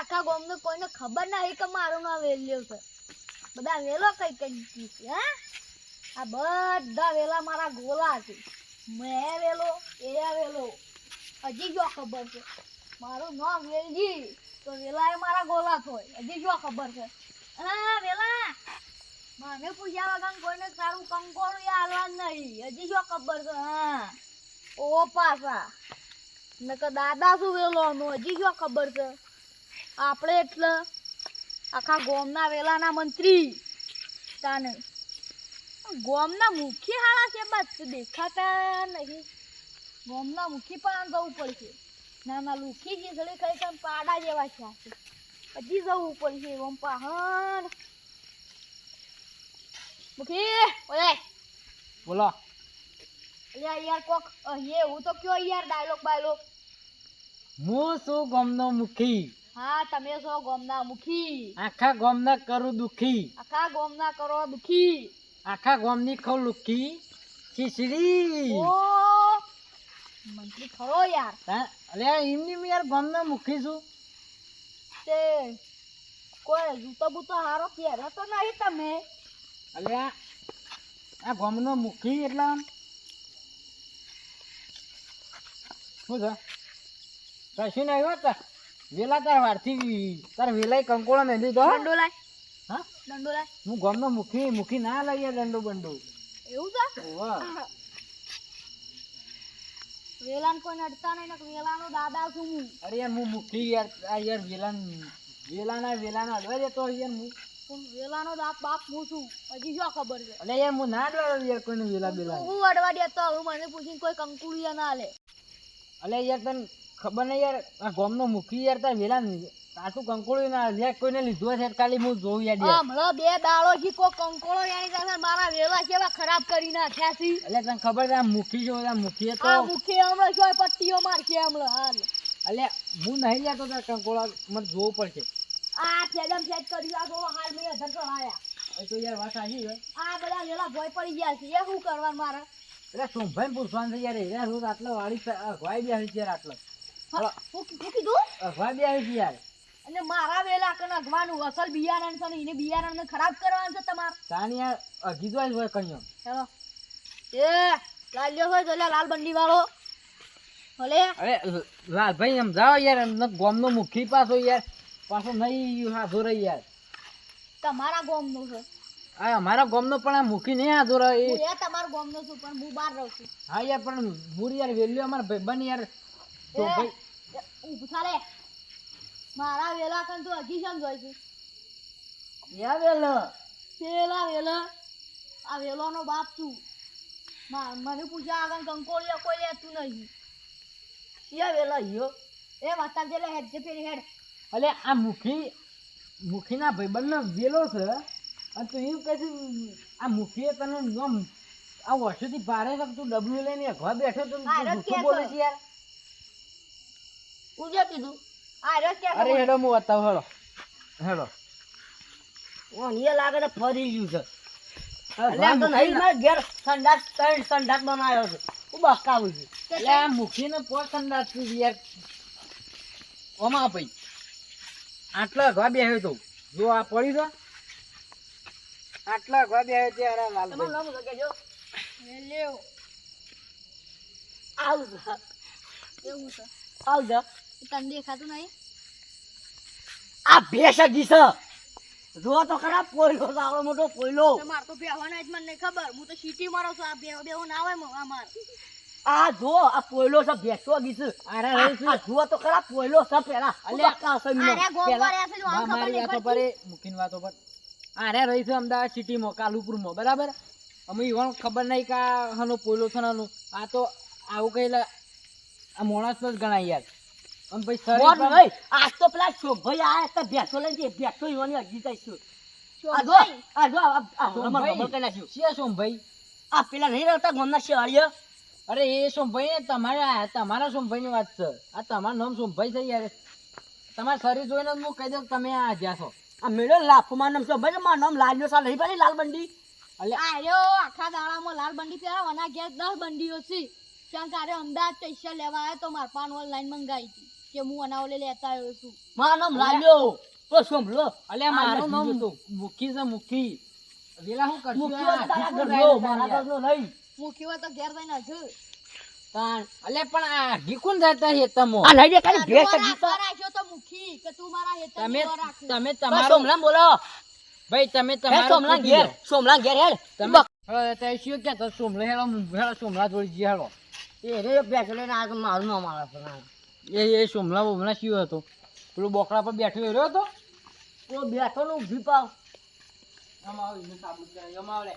આખા ગામને કોઈને ખબર નહીં કે મારું નામ વેલ્યો છે. બધા વેલો કઈ કઈ છે, હે? આ બધા વેલા મારા ગોલા છે. મેં વેલો, એ વેલો. હજી જો ખબર છે. મારું નામ વેલજી, તો વેલા એ મારા ગોલા થોય હજી જો ખબર છે. હા વેલા મને પૂછ્યા વગર કોઈને સારું કંકોડું આલવા નહીં. હજી જો ખબર છે, હા. ઓ પાછા નકર દાદા શું વેલોનું હજી જો ખબર છે. આપણે એટલે આખા ગોમના વેલાના મંત્રી. તાને. ગોમના મુખી હાળા છે બસ દેખાતા નહીં. ગોમના મુખી પણ જવું પડશે. ના ના લુખી ગીસડી ખાઈ ખાઈ પાડા જેવા છે પછી જવું પડશે ઓમ પહાડ મુખી ઓય બોલો. અલ્યા યાર કોક અહીંયા એવું તો કયો યાર ડાયલોગ બાયલોગ. હું શું ગોમનો મુખી? હા તમે છો ગોમના મુખી. આખા ગોમના કરું દુખી. આખા ગોમના કરો દુખી. આખા ગોમની ખો લુખી. ખીચડી ઓ મંત્રી ખરો યાર. અલ્યા એમની મેં યાર ગોમના મુખી છું. તે કોઈ જૂતો બૂતો હારો પહેરો તો નહીં તમે. અરે આ ગોમનો મુખી એટલે શું છે કશું નહીં હો તાર વેલા તાર વારથી તાર વેલાય કંકોળો નહીં લીધો. દંડો લાય. હા? દંડો લાય. હું ગોમનો મુખી મુખી ના લઈએ દંડો બંડો. એવું છે વેલાન કોઈ નડતા નહીં ને વેલાનો દાદા છું હું. અરે યાર હું મુખી યાર. આ યાર વેલાન વેલાના વેલાના અડવા દેતો યાર હું વેલાનો દાપ બાપ હું છું. હજી શું ખબર છે? અલે યાર હું ના અડવા યાર કોઈને વેલા બેલા હું અડવા દેતો હું મને પૂછીને કોઈ કંકુડિયા ના લે અલે યાર તને ખબર નહીં યાર. આ ગોમનો મુખી યાર તાર વેલા કાચું કંકોળું ના યાર કોઈને લીધો છે કાલી હું જોઉં યાર હમણાં બે દાડો જી કોઈ કંકોળો યાર સાથે મારા વેલા કેવા ખરાબ કરી નાખ્યા છે. એટલે તને ખબર છે આ મુખી જો આ મુખી તો આ મુખી હમણાં જો પટ્ટીઓ મારશે હમણાં? હાલ. એટલે હું નહીં જતો તાર કંકોળા મને જોવું પડશે. આ ફેડમ ફેડ કરી આ ગો હાલ મેં અધર એ તો યાર વાત છે. આ બધા વેલા ભોય પડી ગયા છે એ શું કરવાનું મારે? એટલે સોમભાઈ પૂછવાનું છે યાર એ રોજ આટલો વાળી બે આવી છે યાર આટલો. અને મારા વેલા કન અગવાનું અસલ બિયારણ છે ને એને બિયારણને ખરાબ કરવાનું છે તમારે. તાની યાર અગી હોય કણ્યો ચાલો એ લાલ્યો હોય તો લાલ બંડી વાળો. ભલે. અરે લાલભાઈ એમ જાઓ યાર એમને ગોમનો મુખી પાછો યાર. પાછો નહીં હાથો રહી યાર. તમારા ગોમનો છે. આ અમારા ગોમનો પણ આ મુખી નહીં હાથો રહે એ તમારા ગોમનો છું પણ હું બહાર રહું છું. હા યાર પણ મૂળ યાર વેલ્યુ અમારા ભાઈબંધ યાર તો ભાઈ ઊભું થાલે મારા વેલા કન તો હજી કેમ જોઈ છે? યા વેલા? પેલા વેલા. આ વેલોનો બાપ તું મને પૂછ્યા આગળ કંકોળિયા કોઈ લેતું નહીં. યા વેલા યો એ વાતા જે લે હેડ જે પેલી હેડ. અલે આ મુખી મુખીના ભાઈબંધનો વેલો છે અને તું એવું કહે છે આ મુખીએ તને આમ આ વર્ષોથી ભારે તું ડબલું લઈને અખવા બેઠો તો. બોલે છે યાર. પૂછ્યા કીધું. આ રસ કે અરે હેડો હું બતાવું હેડો. હેડો. ઓનિયા લાગે ને ફરી ગયું છે. અલે તો નહીં મારે ઘેર સંડાસ ત્રણ સંડાસ બનાવ્યો છે. હું બકાવું છું. એટલે આ પોર પોસંદ તું યાર ઓમાં ભાઈ આટલા ઘા બેહ્યો તો. જો આ પડી તો આટલા ઘા બેહ્યો તે અરે લાલ તમે નામ શું કહેજો? લેવ. આવું છે. એવું છે. આવ છે. તને દેખાતું નહીં? આ ભેંસ હજી છે. જો તો ખરા પોયલો છે મોટો પોયલો. મારે તો બેહવાના જ મને નહીં ખબર. હું તો સિટી મારો છું આ બેહો બેહો ના આવે અમાર. આ જો આ પોયલો છે ભેંસો હજી અરે આ રહી તો ખરા પોયલો છે પેલા અલ્યા, અલ્યા છે મીનો. પેલા વાળા છે જો આમ ખબર મારી વાતો પર મૂકીને વાતો પર. અરે રહી છે અમદાવાદ સિટીમાં કાલુપુરમાં બરાબર? અમે ઈવન ખબર નહીં કે હનો પોયલો છે ને આ તો આવું કહેલા આ માણસ જ ગણાય યાર. અને આજ તો પેલા શોભાઈ આયા તો ભેંસો લઈને જે ભેંસો ઈવાની આ જો આ જો આ- આ રમણ રમણ કરી નાખ્યું. છે સોમભાઈ આ પેલા નહીં રહેતા ગામના અરે એ સોમભાઈ તમારે તમારા તમારા સોમભાઈ ની વાત છે. આ તમારું નામ સોમભાઈ છે યાર. તમારા શરીર જોઈને હું કહી દઉં તમે આ જ્યાં છો. આ મેળો લાફમાં નામ શોભાઈ ને મારું નામ લાલ્યો સાલ નહીં પાડી લાલ બંડી એટલે આયો આખા દાડામાં લાલ બંડી પહેરાવવાના ઘેર દસ બંડીઓ છે. ક્યાં કારે અમદાવાદ પૈસા લેવા આવ્યા તો મારા પાન ઓનલાઈન મંગાવી હતી. કે હું અનાવલે લેતા આવ્યો છું. મારું નામ લાલ્યો. તો સોમલો અલે મારું નામ મુખી છે મુખી વેલા હું કરજો મારા તો નહીં. મુખી હોય તો ઘેર જઈને હજુ પણ અલે પણ આ ઘીકુન જતા હેતમો આ લઈ દે ખાલી ભેટ જીતા. રાખ્યો તો મુખી કે તું મારા હેતર તમે તમે તમારો તમારું બોલો. ભાઈ તમે તમારો તમારું ઘેર સોમલા ઘેર હેડ તમે તે શું કે તો સોમલો હેલો હેલો સોમલા જોડી જી હેલો એ રે ભેંસ લઈને આ તો મારું નામ આવે છે ના. એ એ સોમલા બોમલા શું હતો. પેલું બોકડા પર બેઠો રહ્યો હતો. તો બેઠો નું ઊભી પાવ. અમાવ સાબુત કરે અમાવ લે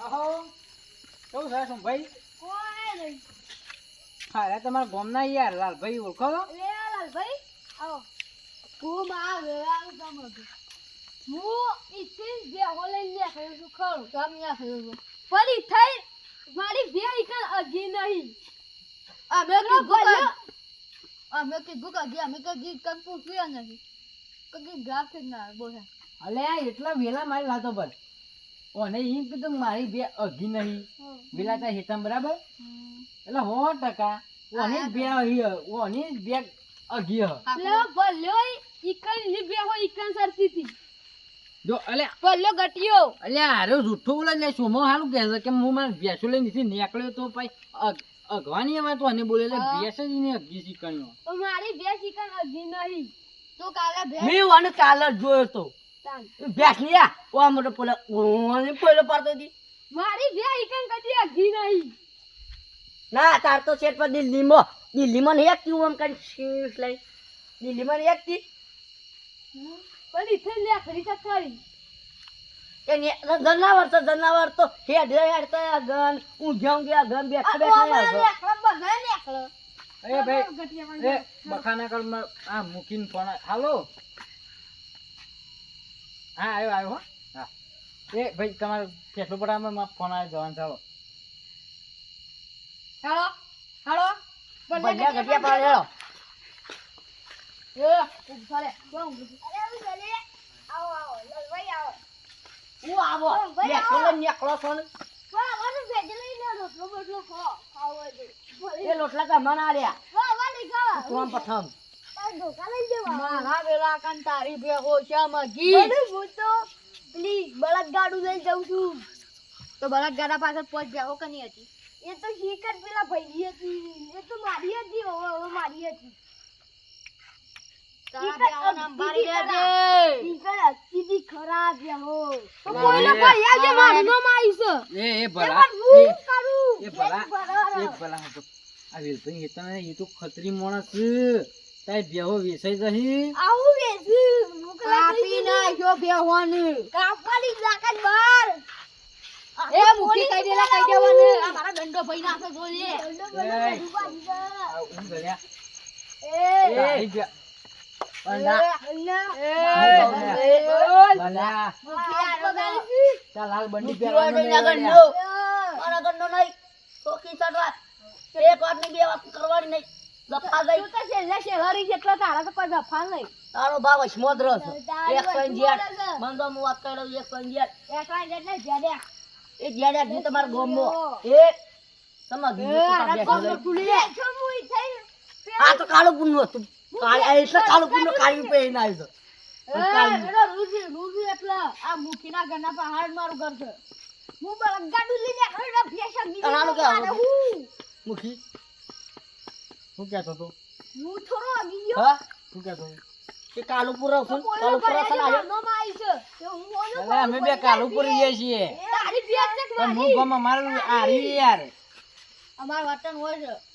આહો. કેવું છે સોમ ભાઈ કોઈ નહીં હા તમારા ગામના યાર, લાલભાઈ ઓળખો? લે લાલભાઈ? આવો. હું મારા વેળાનું કામ હું ઈથી બે હોલે લે છું, ખરું, કામ કર્યો છું. ફરી થઈ મારી બે ઈકન અગી નહીં. અમે કીધું ગુગલ અમે કે ગુગલ અગી અમે કીધું ઈકન પૂછ્યું નથી. કદી ગ્રાફ જ ના બોલે. અલ્યા એટલા વેલા મારી લાતો પર. ઓને ઈ કીધું મારી બે અઘી નહીં. વેલા તા હેતમ બરાબર? એટલે હો ટકા. ઓને બે અહી. ઓને બે અઘી હ. લે ભલ્યો ઈકનની બે હો ઈકન સરતી હતી જો અલ્યા ભલ્યો ગટિયો. અલ્યા હારે જૂઠું બોલે ને સોમો હાલું કહે છે કે હું મારે ભેંસો લઈને નીચે નીકળ્યો તો ભાઈ અગ- અગવાની હવે તો અને બોલે એટલે ભેંસ જ ને અઘી શીખણ્યો તો મારી બે ઈકન અગી નહીં. તો કાલે મેં વાને કાલે જોયો તો. ભેંસ લ્યા ઓ આ મોટો પેલો ઓને પેલો પાડતો હતી. મારી બે ઈકન કદી અગી નહીં. ના તાર તો સેટ પર દિલ્હીમાં દિલ્હીમાં નહીં એકતી હું આમ કરી શીશ લઈ. દિલ્હીમાં નહીં એકતી પણ ઇથે લે ખરી તો ખરી એ ને- જનાવર તો જનાવર તો હેડ હેડ તો ગન ઊંઘ્યા ઊંઘ્યા ગન બેઠા બેઠા એ ભાઈ એ બખાના કલમાં આ મૂકીને ફોન હાલો. હા આવ્યો આવ્યો હો. હા. એ ભાઈ તમારે કેટલું પડામાં ફોન આવે જવાનું ચાલો. હાલો હાલો ઘટિયા પાડે હેડો. એ ઊભા રે કોણ અરે ઊભા આવો આવો લલભાઈ આવો હું આવો ભાઈ, બેઠો આવો. લઈને નીકળો છો ને વાહ વાહ ભેજ લઈ લે રોટલો બોટલો ખો ખાવો દે એ લોટલા તો મને આલ્યા વાહ વાહ નહીં ખાવા તું આમ પ્રથમ તાર ધોકા લઈ દેવા મારા વેલા કાન તારી ભેગો છે મગી હું તો પેલી બળદ ગાડું લઈ જાઉં છું તો બળદ પાછળ પહોંચ જાઓ કની હતી એ તો શીકર પેલા ભાઈ હતી એ તો મારી હતી મારી હતી ખતરી માણસ. છે બેહો વેસાઈ જહી. આવું વેસી? કાપી નાખ્યો બેહોને કાપવાની લાકડ બાર એ મુખી કઈ દેલા કઈ દેવાને આ મારા દંડો ભઈ નાખે જોઈએ એ. એ. ચાલ બંડી. નો. એક વાતની બે વાત કરવાની નહીં. તારો ભાવ અજમોદરો છે. એક પંજિયાર. મને તો હું વાત કરી લઉં, એક. એ જ્યાં જ્યાં તમારા ગામમાં. એ તમારા બીજું શું કામ બેઠો છે? આ તો કાળો ક્યાં હતું? મુખી શું કહેતો હતો? હું થોડો આગી ગયો. હા? શું કહેતો હતો? એ કાળુપુર છે. પોઈલો કાળુપુર ભર્યા છે છે, ને આવ્યો? નામમાં આવી છે. તે હું ઓલું ભલા, અમે બે કાલુપુર છીએ. મારું? આરી યાર. અમારું વતન હોય છે.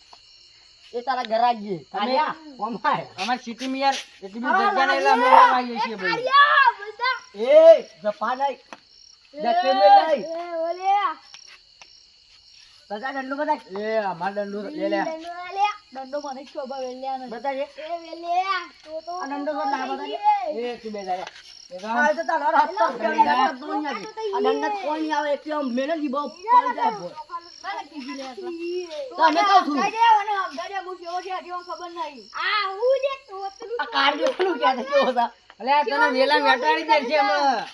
એ તારા ઘર ગરાજી કાળિયા, ઓમાય. અમારી સિટીમાં યાર એટલી બધી જગ્યા નહીં એટલે અમે આવીએ છીએ ભાઈ એ જપા નહીં. જપે નહીં એ, ઓલે. બધા દંડો બધા એ અમાર દંડો લે લે દંડો મને શોભા વેલ્યા નથી. બધા એ વેલ્યા, તો તો દંડો તો ના બધા એ તું બે વેલા વેટાડી દે છે હમણાં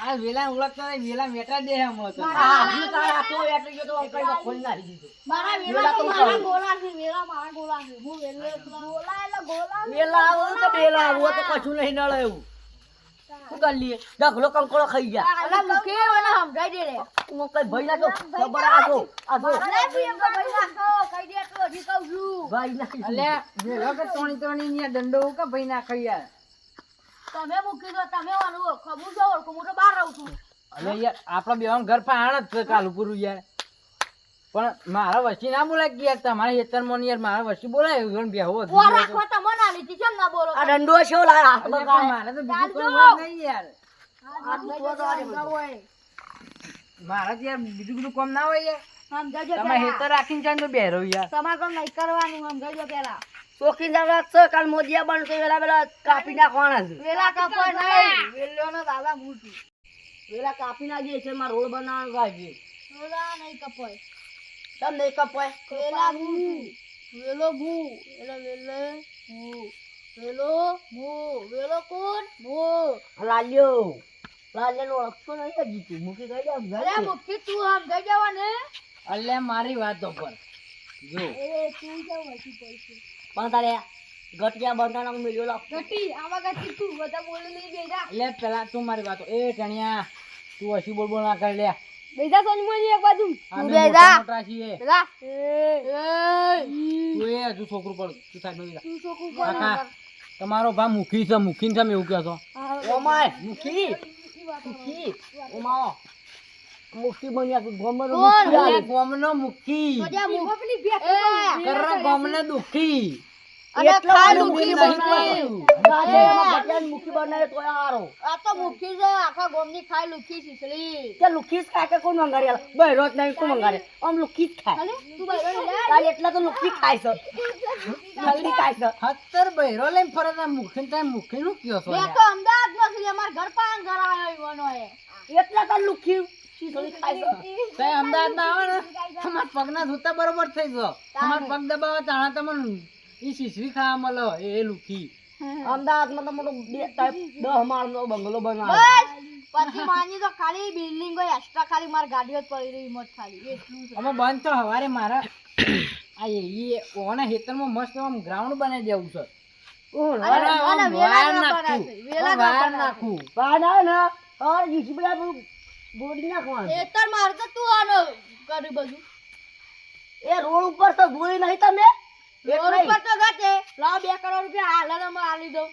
આ વેલા ઓળખતો નહીં વેલા મેટા દે હમણાં તો આ હાથની તારે હાથો એટલે ગયો તો અંકલ ખોલી નાખી દીધો. મારા વેલા તો મારા ગોલા છે વેલા મારા ગોલા છે હું વેલે ગોલા વેલા આવો તો બેલા આવો તો કશું નહીં નડે એવું. શું કરી લઈએ ડગલો કંકોળો ખાઈ ગયા. અલા મુકે મને સમજાઈ દે રે. હું કઈ ભાઈ ના તો ખબર આજો આજો અરે ભઈ નાખો કઈ દે તો હજી કહું છું. ભાઈ ના અલે વેલો કે ટોણી ટોણી ની દંડો કે ભઈ ના ખાઈ યાર તમે મૂકી દો તમે ઓળખો. હું જો ઓળખું હું તો બહાર રહું છું. અલે યાર આપણા બેવાનું ઘર પાણ જ છે યાર. પણ મારા વસી ના બોલાય યાર તમારા હેતર મોન યાર મારા વસી બોલાય એવું બેહો ઓ રાખો તમે ના લીધી કેમ ના બોલો. આ ડંડો છે ઓલા હાથ મારે તો બીજું કોઈ વાત નહીં યાર. મારા તો યાર બીજું બધું કામ ના હોય યાર. સમજાજો તમે હેતર રાખીને જાય તો બેરો યાર. તમારે પણ નહીં કરવાનું સમજાજો પેલા ચોકી જવા છે કાલ મોદિયા બનશે વેલા વેલા કાપી નાખવાના છે. વેલા કપો નહીં. વેલ્યોનો દાદા મૂઠું વેલા કાપી નાખીએ છે મારા રોડ બનાવવા ગાજે વેલા નહીં કપોય. તમ નહીં કપાય વેલા મૂઠું વેલો ભૂ એટલે વેલે ભૂ વેલો ભૂ વેલો કોણ ભૂ લાલ્યો લાલ્યો ઓળખતો નહીં જીતું મૂકી ગઈ આમ અરે જાય મુખી તું સમજાઈ જવા ને અલ્યા મારી વાતો પર જો એ તું જાવ હજી પૈસે પણ તારે ગટિયા બંધાણા મિલ્યો લાવ ગટી આવા ગટી તું બધા બોલી નહીં બેજા લે પેલા તું મારી વાતો એ ટણિયા તું હસી બોલ બોલ ના કરી લે બેજા સોનમોની એક બાજુ. તું બેજા. મોટા છીએ. બેજા. એ. તું એ હજુ છોકરું પડ તું સાહેબ બેસી તું છોકરું કાકા તમારો ભા મુખી છે મુખી છે એવું કહો છો. માય મુખી. મુખી. ઓમાઓ મુખી બન્યા તું ગમર મુખી. ગોમનો મુખી. કર ગોમને દુખી. અને ખાલી મુખી બનાવી. મુખી બનાવે તો હારો આ તો મુખી છે આખા ગોમની ખાઈ લુખી છીછરી કે લુખી જ ખાય કે કોણ આલે બહેરો જ નહીં કોણ મંગારે? આમ લુખી જ ખાય. તું બહેરો લે. એટલા તો લુખી ખાય છે. લુખી ખાય છે. હતર બહેરો લઈને ફરે તા મુખી ને મુખી નું કયો છો મેં તો અમદાવાદ નો છું અમાર ઘર પાન ઘર આવ્યો ઈવોનો એ. એટલા તો લુખી અમદાવાદ ના આવે ને. તમારા પગના ધોતા બરોબર થઈ ગયો તમારા પગ દબાવવા તાણા તમને ઈ શીશરી ખાવા મળે એ એ લુખી અમદાવાદમાં તો મોટો બે દસ માળનો બંગલો બનાવે પછી માની તો ખાલી બિલ્ડિંગો એક્સ્ટ્રા ખાલી માર ગાડીઓ જ પડી રહી મત ખાલી. એટલું અમે બંધ તો હવારે મારા આ એ ઈ ઓના હેતરમાં મસ્ત આમ ગ્રાઉન્ડ બનાવી દેવું છે. એ રોડ ઉપર તો જોઈ નહીં તમે. ઉપર તો ગતે લાવ બે કરોડ રૂપિયા હાલ જ અમે આલી દઉં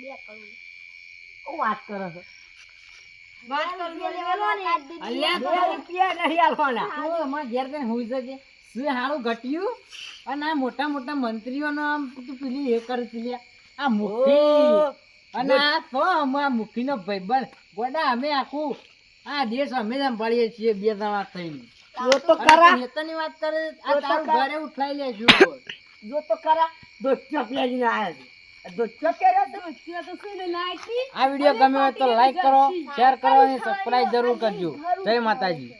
બે કરોડ. શું વાત કરે છે? વાત કરી લેવાની? અલ્યા બે રૂપિયા નહીં આલવાના તો અમારા ઘેર કઈ હોઈ શકે શું હારું ઘટ્યું? અને આ મોટા મોટા મંત્રીઓ આમ પેલી એ કરી આ મુખી. અને આ તો અમે મુઠ્ઠીનો ભાઈબંધ. ગોડા અમે આખું આ દેશ અમે સંભાળીએ છીએ બે જણા થઈને. જો તો વાત કરે આ તારું ઘરે ઉઠાઈ લેજો જો તો દોસ્તો દોસ્તો આ વીડિયો ગમ્યો હોય તો લાઈક કરો શેર કરો અને સબસ્ક્રાઇબ જરૂર કરજો. જય માતાજી.